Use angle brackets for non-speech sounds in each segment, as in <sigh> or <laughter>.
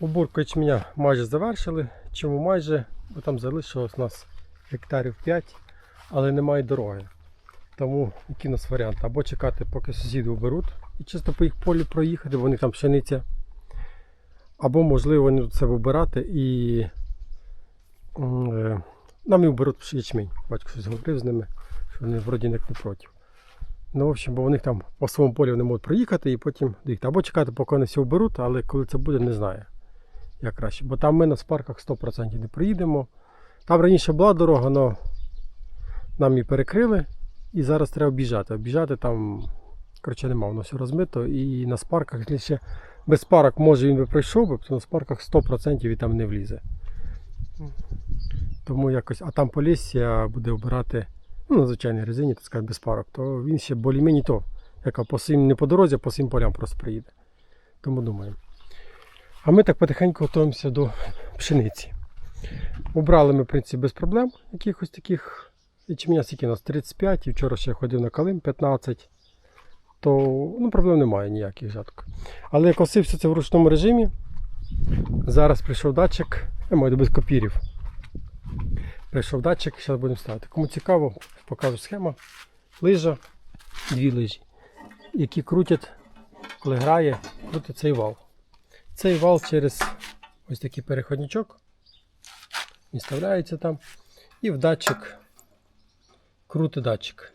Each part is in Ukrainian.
Уборку ячменя майже завершили. Чому майже? Бо там залишилось у нас гектарів 5, але немає дороги. Тому який у нас варіант? Або чекати, поки сусіди уберуть, і чисто по їх полі проїхати, вони там пшениця. Або, можливо, вони тут себе вбирати і е, нам і вберуть ячмінь. Батько щось говорив з ними, що вони вроді як не проти. Ну, в общем, бо вони там по своєму полі вони можуть проїхати і потім доїхати. Або чекати, поки вони все вберуть, але коли це буде, не знаю. Як краще. Бо там ми на спарках 100% не проїдемо. Там раніше була дорога, але нам її перекрили. І зараз треба об'їжджати. Об'їжджати там, коротше, нема, воно все розмито. І на спарках, якщо ще без спарок, може він би пройшов би, то на спарках 100% він там не влізе. Тому якось, а там Полісся буде обирати ну, на звичайній резині, так сказати, без парок, то він ще більш-менш то, яка по всім, не по дорозі, а по всім полям просто приїде. Тому думаємо. А ми так потихеньку готуємося до пшениці. Убрали ми, в принципі, без проблем якихось таких. Ячменя скільки у нас 35, і вчора ще я ходив на калим 15, то ну, проблем немає ніяких жаток. Але я косився це в ручному режимі. Зараз прийшов датчик, я маю без копірів. Прийшов датчик, зараз будемо ставити. Кому цікаво, покажу схема. Лижа, дві лижі, які крутять, коли грає, крутить цей вал. Цей вал через ось такий переходничок. Вставляється там. І в датчик крутить датчик.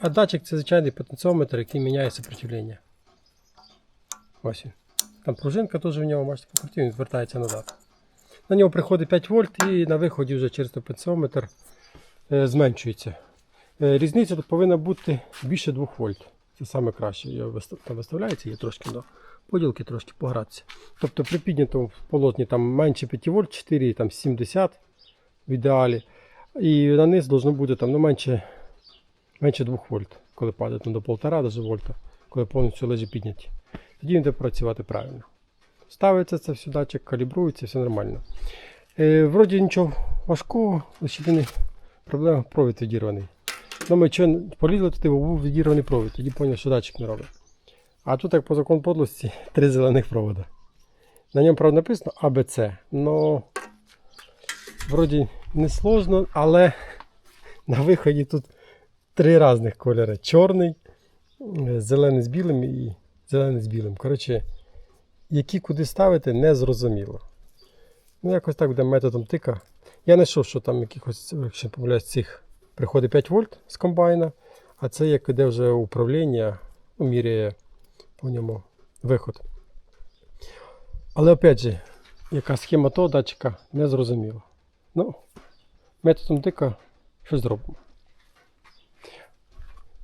А датчик це звичайний потенціометр, який міняє сопротивлення. Ось він. Там пружинка теж в нього, бачите, покрутив, він звертається назад. На нього приходить 5 вольт і на виході вже через потенціометр е, зменшується. Е, Різниця тут повинна бути більше 2 вольт. Це саме краще. Вистав- Там виставляється, є трошки до поділки, трошки погратися. Тобто при піднятому положенні там менше 5 вольт, 4, там 70 в ідеалі. І на низ должно бути там, ну, менше, менше 2 вольт, коли падає ну, до 1,5 даже вольта, коли повністю лежі підняті. Тоді він буде працювати правильно. Ставиться це все, датчик калібрується, все нормально. Е, вроді нічого важкого, лише єдине проблема провід відірваний. Ну, ми що полізли туди, бо був відірваний провід, тоді зрозумів, що датчик не робить. А тут, як по закону подлості, <laughs> три зелених провода. На ньому, правда, написано АБЦ. Ну, вроді не сложно, але <laughs> на виході тут три різних кольори: чорний, е, зелений з білим і зелений з білим. Коротше, які куди ставити, не зрозуміло. Ну, якось так буде методом тика. Я знайшов, що там якихось, якщо не помиляюсь, цих приходить 5 вольт з комбайна, а це як іде вже управління, ну, міряє по ньому виход. Але опять же, яка схема того датчика не зрозуміла. Ну, методом тика щось зробимо.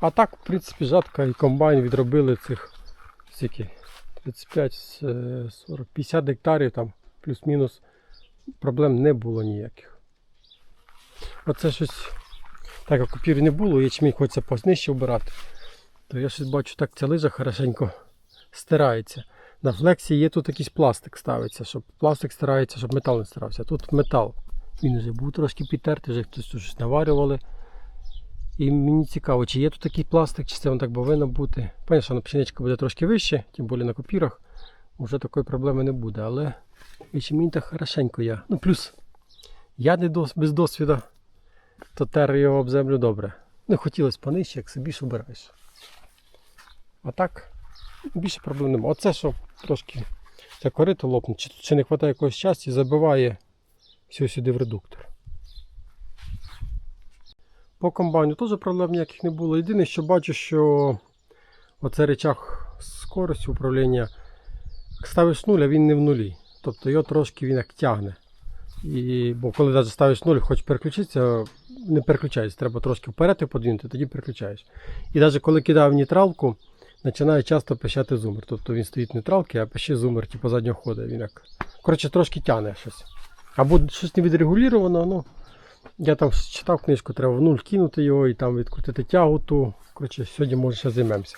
А так, в принципі, жатка і комбайн відробили цих скільки, 35, е, 40, 50 гектарів там, плюс-мінус, проблем не було ніяких. Оце щось, так як купів не було, ячмінь хочеться познижче вбирати, то я щось бачу, так ця лижа хорошенько стирається. На флексі є тут якийсь пластик ставиться, щоб пластик стирається, щоб метал не стирався. Тут метал. Він вже був трошки підтертий, вже хтось щось наварювали. І мені цікаво, чи є тут такий пластик, чи це воно так повинно бути. Понятно, що пшеничка буде трошки вище, тим більше на копірах. Вже такої проблеми не буде, але ячмінь так хорошенько я. Ну плюс я не дос, без досвіду, то тер його об землю добре. Не хотілося понижче, як собі ж обираєш. А так, більше проблем немає. Оце що трошки це корито лопне, чи ще не вистачає якогось часу і забиває все сюди в редуктор. По комбайну теж проблем ніяких не було. Єдине, що бачу, що оцей речах скорості управління ставиш нуль, а він не в нулі. Тобто його трошки він як тягне. І, бо коли навіть ставиш нуль, хочеш переключитися, не переключаєшся, треба трошки вперед і подвинути, тоді переключаєш. І навіть коли кидав нейтралку, починає часто пищати зумер. Тобто він стоїть в нейтралці, а пише зумер, типу заднього ходу. Він як. Коротше, трошки тягне щось. Або щось не відрегулювано, ну. Я там читав книжку, треба в нуль кинути його і там відкрутити тягу ту. Коротше, сьогодні може ще займемося.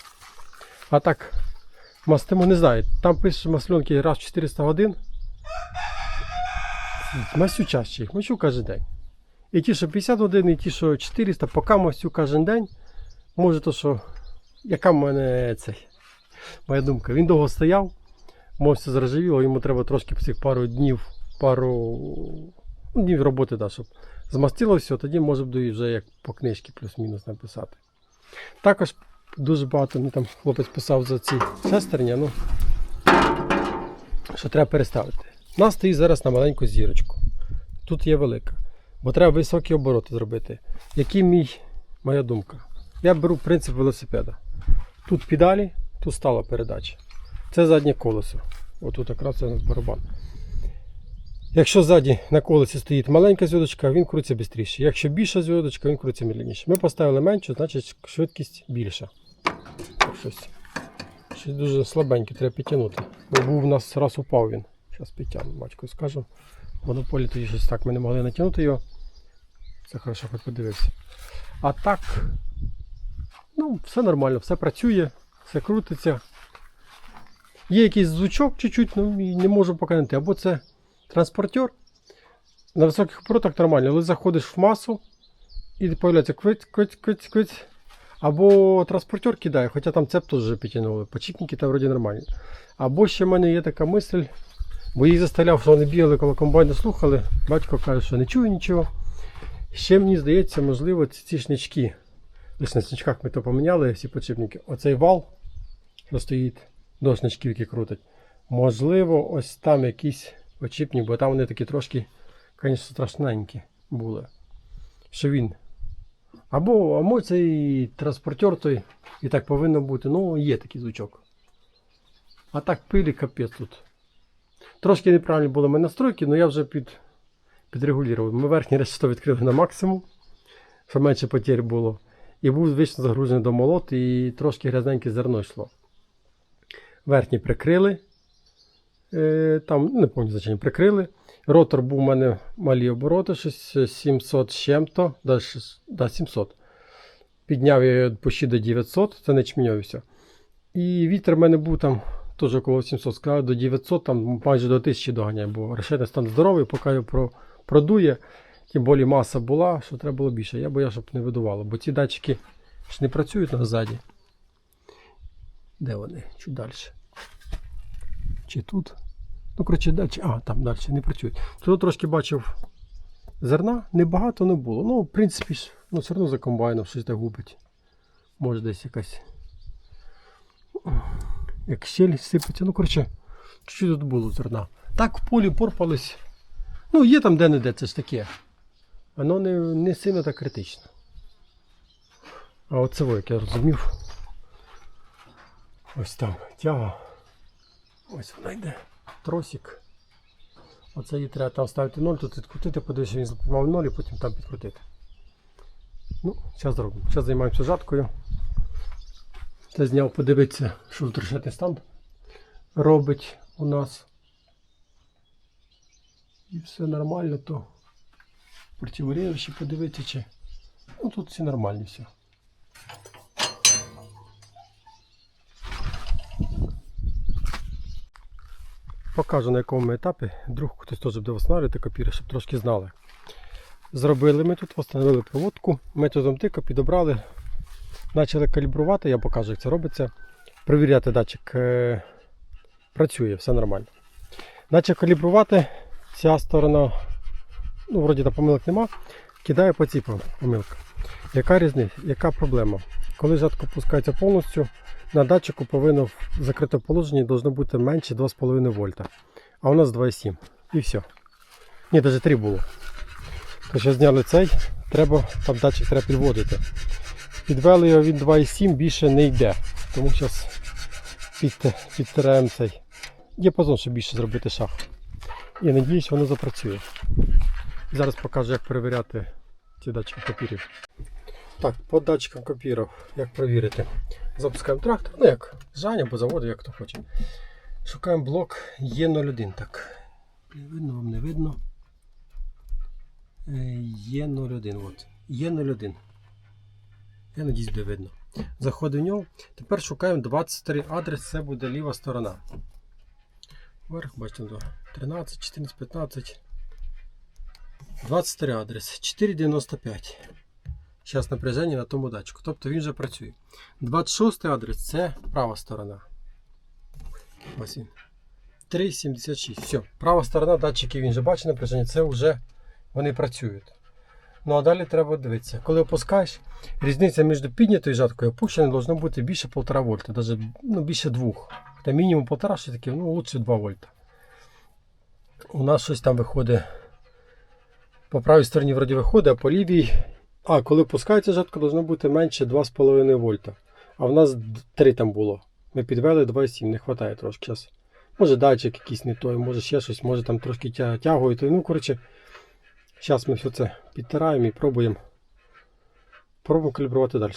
А так, мастимо не знаю. Там пише масленки раз в 400 годин. Масю чаще їх, мащу кожен день. І ті, що 50 годин, і ті, що 400, поки масю кожен день. Може то, що. Яка в мене цей. Моя думка, він довго стояв, може все заржавіло, йому треба трошки цих пару днів, пару ну, днів роботи, да, щоб змастило все, тоді може буде вже як по книжці плюс-мінус написати. Також дуже багато мені там хлопець писав за ці шестерня, ну, що треба переставити. У нас стоїть зараз на маленьку зірочку. Тут є велика. Бо треба високі обороти зробити. Який мій, моя думка? Я беру принцип велосипеда. Тут педалі, тут стала передача. Це заднє колесо. Отут якраз це у нас барабан. Якщо ззаді на колесі стоїть маленька зв'язочка, він крутиться швидше. Якщо більша зв'язочка, він крутиться медленніше. Ми поставили меншу, значить швидкість більша. Щось, щось дуже слабеньке, треба підтягнути. Бо був у нас раз упав він. Зараз підтягну, батько скажу. Монополі тоді щось так ми не могли натягнути його. Це хорошо, хоч подивився. А так, ну, все нормально, все працює, все крутиться. Є якийсь звучок чуть-чуть, ну і не можу поки знайти. Або це транспортер. На високих оборотах нормально, але заходиш в масу і з'являється квить, квить, квить, квить. Або транспортер кидає, хоча там цеп теж вже підтягнули. Почіпники там вроді нормальні. Або ще в мене є така мисль, бо їх заставляв, що вони бігали коло комбайну, слухали. Батько каже, що не чує нічого. Ще мені здається, можливо, ці, ці шнички. Лише на шничках ми то поміняли, всі подшипники. Оцей вал, що стоїть до шничків, які крутять. Можливо, ось там якийсь очіпник, бо там вони такі трошки, звісно, страшненькі були. Що він. Або, або цей транспортер той і так повинно бути. Ну, є такий звучок. А так пилі капець тут. Трошки неправильні були мої настройки, але я вже під, підрегулював. Ми верхній решето відкрили на максимум, щоб менше потерь було. І був вічно загружений до молот, і трошки грязненьке зерно йшло. Верхній прикрили. Е, там, не пам'ятаю значення, прикрили. Ротор був у мене малі обороти, щось 700 з чим-то, да, да, 700. Підняв я почти до 900, це не чміньовився. І вітер в мене був там теж около 700, сказав до 900, там майже до 1000 доганяє, бо решетний стан здоровий, поки його продує. Тим більше маса була, що треба було більше. Я боявся, щоб не видувало, бо ці датчики ж не працюють назаді. Де вони? Чуть далі. Чи тут? Ну, коротше, далі. А, там далі не працюють. Тут трошки бачив зерна, небагато не було. Ну, в принципі, ну, все одно за комбайном щось так губить. Може десь якась. Як щель сипеться. Ну, коротше, чуть тут було зерна. Так в полі порпались. Ну, є там де-не-де, це ж таке. Воно не, не сильно так критично. А оце, як я розумів. Ось там тяга. Ось вона йде. Тросик. Оце її треба там ставити 0, тут відкрутити, подивитися, він запомав 0 і потім там підкрутити. Ну, зараз зробимо. Зараз займаємося жаткою. Це зняв подивитися, що решетний стан робить у нас. І все нормально, то противорежі подивитися, чи. Ну тут всі нормальні все. Покажу на якому етапі. Друг хтось теж буде встановлювати копіри, щоб трошки знали. Зробили ми тут, встановили проводку, методом тика підобрали, почали калібрувати, я покажу, як це робиться. Провіряти датчик е, працює, все нормально. Почав калібрувати, ця сторона, ну, вроді там помилок нема, кидаю по цій пом- помилка. Яка різниця? Яка проблема? Коли жатка пускається повністю, на датчику повинно в закритому положенні должно бути менше 2,5 вольта. А у нас 2,7. І все. Ні, навіть 3 було. То що зняли цей, треба, там датчик треба підводити. Підвели його від 2,7 більше не йде. Тому зараз під, підтираємо цей діапазон, щоб більше зробити шаг. І надіюсь, воно запрацює. Зараз покажу, як перевіряти ці датчики папірів. Так, по датчикам копірів, як перевірити. Запускаємо трактор, ну як Жаня або заводу, як хто хоче. Шукаємо блок Е01. Так. Не видно, вам не видно. Е, Е01. От. Е01. Я надіюсь, буде видно. Заходимо в нього. Тепер шукаємо 23 адрес, це буде ліва сторона. Вверх, бачите, 13, 14, 15. 23 адрес. 4,95. Зараз напряження на тому датчику. Тобто він вже працює. 26 адрес це права сторона. Ось він. 3,76. Все. Права сторона датчики він же бачить напряження, це вже вони працюють. Ну а далі треба дивитися. Коли опускаєш, різниця між піднятою і жаткою опущеною должно бути більше 1,5 вольта, навіть ну, більше 2. Та мінімум 1,5 ще таки, ну лучше 2 вольта. У нас щось там виходить. По правій стороні вроді виходить, а по лівій. А, коли опускається жатка, должно бути менше 2,5 вольта. А в нас 3 там було. Ми підвели 2,7, не вистачає трошки зараз. Може датчик якийсь не той, може ще щось, може там трошки тя- тягує. Ну, коротше, зараз ми все це підтираємо і пробуємо. Пробуємо калібрувати далі.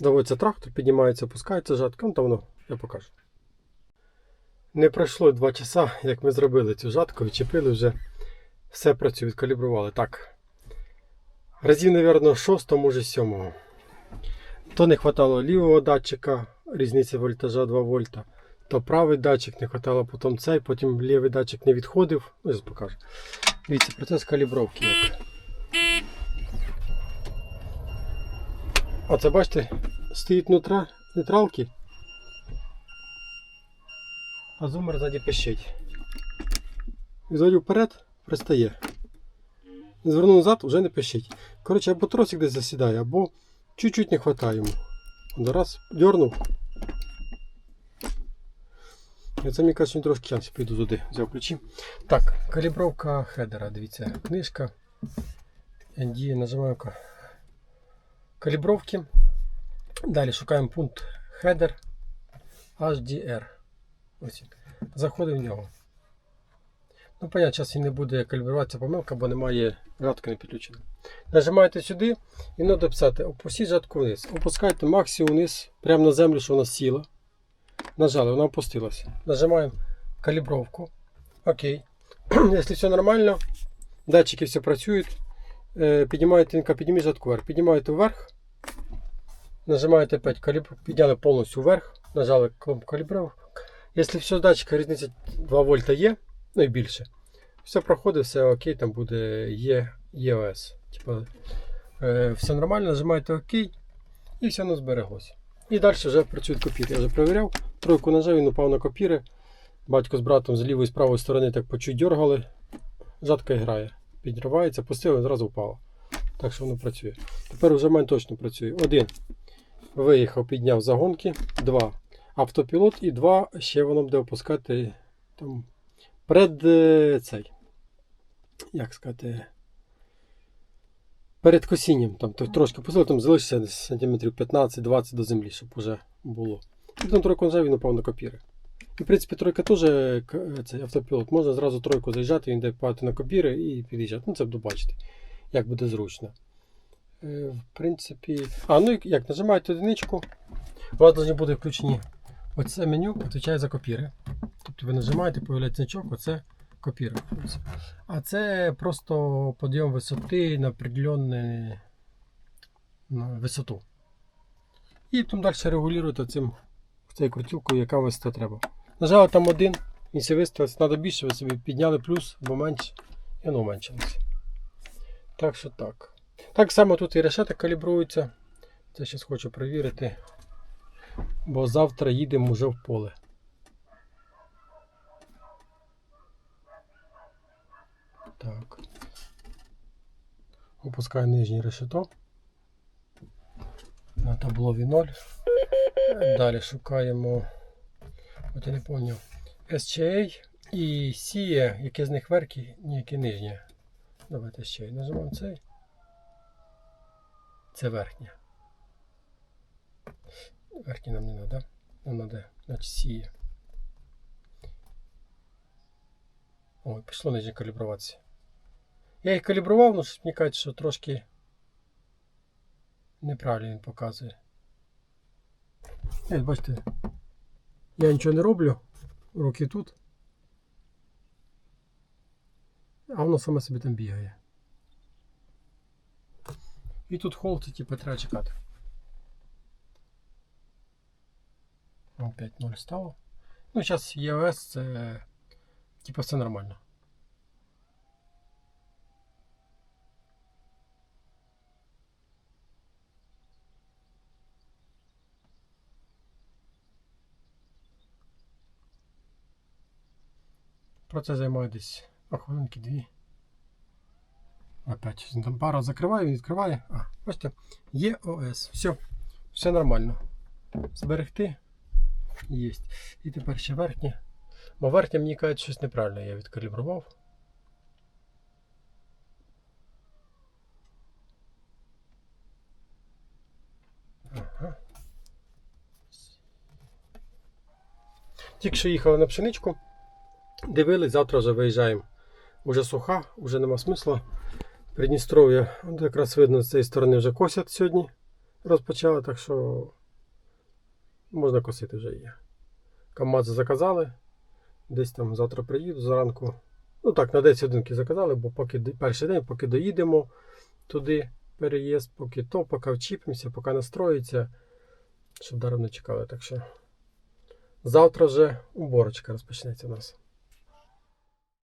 Доводиться трактор, піднімається, опускається жатка, ну там воно, я покажу. Не пройшло 2 часа, як ми зробили цю жатку, відчепили вже. Все працює, відкалібрували. Так. Разів, мабуть, 6, може 7. То не вистачало лівого датчика, різниця вольтажа 2 вольта. То правий датчик не вистачало, потім цей, потім лівий датчик не відходив. Ну, зараз покажу. Дивіться, процес калібровки як. Оце бачите, стоїть нутра, нейтралки, а зумер ззаді пищить. Ззаді вперед пристає. Звернув назад, вже не пищить. Коротше, або тросик десь засідає, або чуть-чуть не вистачає йому. Раз дернув. І це мені каже, трошки час піду туди, взяв ключі. Так, калібровка хедера, дивіться, книжка. ND, нажимаємо ка- калібровки. Далі шукаємо пункт header HDR. Ось. Заходимо в нього. Ну, понятно, зараз він не буде калібруватися помилка, бо немає жатка не підключена. Нажимаєте сюди і треба писати опустіть жатку вниз. Опускайте максимум вниз, прямо на землю, що вона сіла. Нажали, вона опустилася. Нажимаємо калібровку. Окей. <clears throat> Якщо все нормально, датчики все працюють. Е, Піднімаєте підніміть жатку вверх. Піднімаєте вверх. Нажимаєте опять калібр, підняли повністю вверх. Нажали кнопку калібровку. Якщо все датчика різниця 2 вольта є, ну і більше. Все проходить, все окей, там буде Є, EOS. Типа, е, все нормально, нажимаєте ОК і все воно збереглося. І далі вже працюють копіри. Я вже перевіряв. Тройку нажав, він упав на копіри. Батько з братом з лівої і з правої сторони так по чуть дергали. Жатка грає. Підривається, пустили, зразу впало. Так що воно працює. Тепер вже мене точно працює. Один. Виїхав, підняв загонки. Два. Автопілот і два. Ще воно буде опускати там перед е, цей. Як сказати. Перед косінням. Там трошки посилив, там залишиться сантиметрів 15-20 до землі, щоб вже було. І потім тройку нажав, він упав на копіри. І, в принципі, тройка теж цей автопілот. Можна зразу тройку заїжджати, він йде падати на копіри і під'їжджати. Ну, це буду бачити, як буде зручно. Е, В принципі. А, ну і як нажимаєте одиничку, у вас повинні бути включені оце меню, відповідає за копіри. Тобто ви нажимаєте, появляється значок, оце копіри. А це просто підйом висоти на определенну висоту. І потім далі регулюєте цим цією крутілкою, яка висота треба. Нажали там один, він все виставився, треба більше, ви собі підняли плюс або менше, і воно меншилося. Так що так. Так само тут і решета калібруються. Це зараз хочу перевірити. Бо завтра їдемо вже в поле. Так. Опускаю нижнє решето. На таблові 0. Далі шукаємо. От я не пам'ятаю. SCA і SIE, яке з них верхнє, ні, яке нижнє. Давайте SCA. Нажимаємо цей. Це верхнє. Верхнє нам не треба. Нам треба, значить, SIE. Ой, пішло нижнє калібруватися. Я їх калібрував, але щось мені кажуть, що трошки неправильно він показує. Ось, бачите, я нічого не роблю, руки тут. А воно саме собі там бігає. І тут холд, типу, треба чекати. Опять 0 стало. Ну, зараз EOS це типу все нормально. Процес займає десь хвилинки дві. Опять пара закриває, він відкриває. А, бачите, є ОС. Все, все нормально. Зберегти. Єсть. І тепер ще верхнє. Бо верхнє мені кажуть, щось неправильно я відкалібрував. Тільки що їхали на пшеничку, дивились, завтра вже виїжджаємо. Уже суха, вже нема смисла. Придністров'я, якраз видно, з цієї сторони вже косять сьогодні. Розпочали, так що можна косити вже є. Камази заказали. Десь там завтра приїду зранку. Ну так, на 10 годинки заказали, бо поки перший день, поки доїдемо туди переїзд, поки то, поки вчіпимося, поки настроїться, щоб даром не чекали. Так що завтра вже уборочка розпочнеться у нас.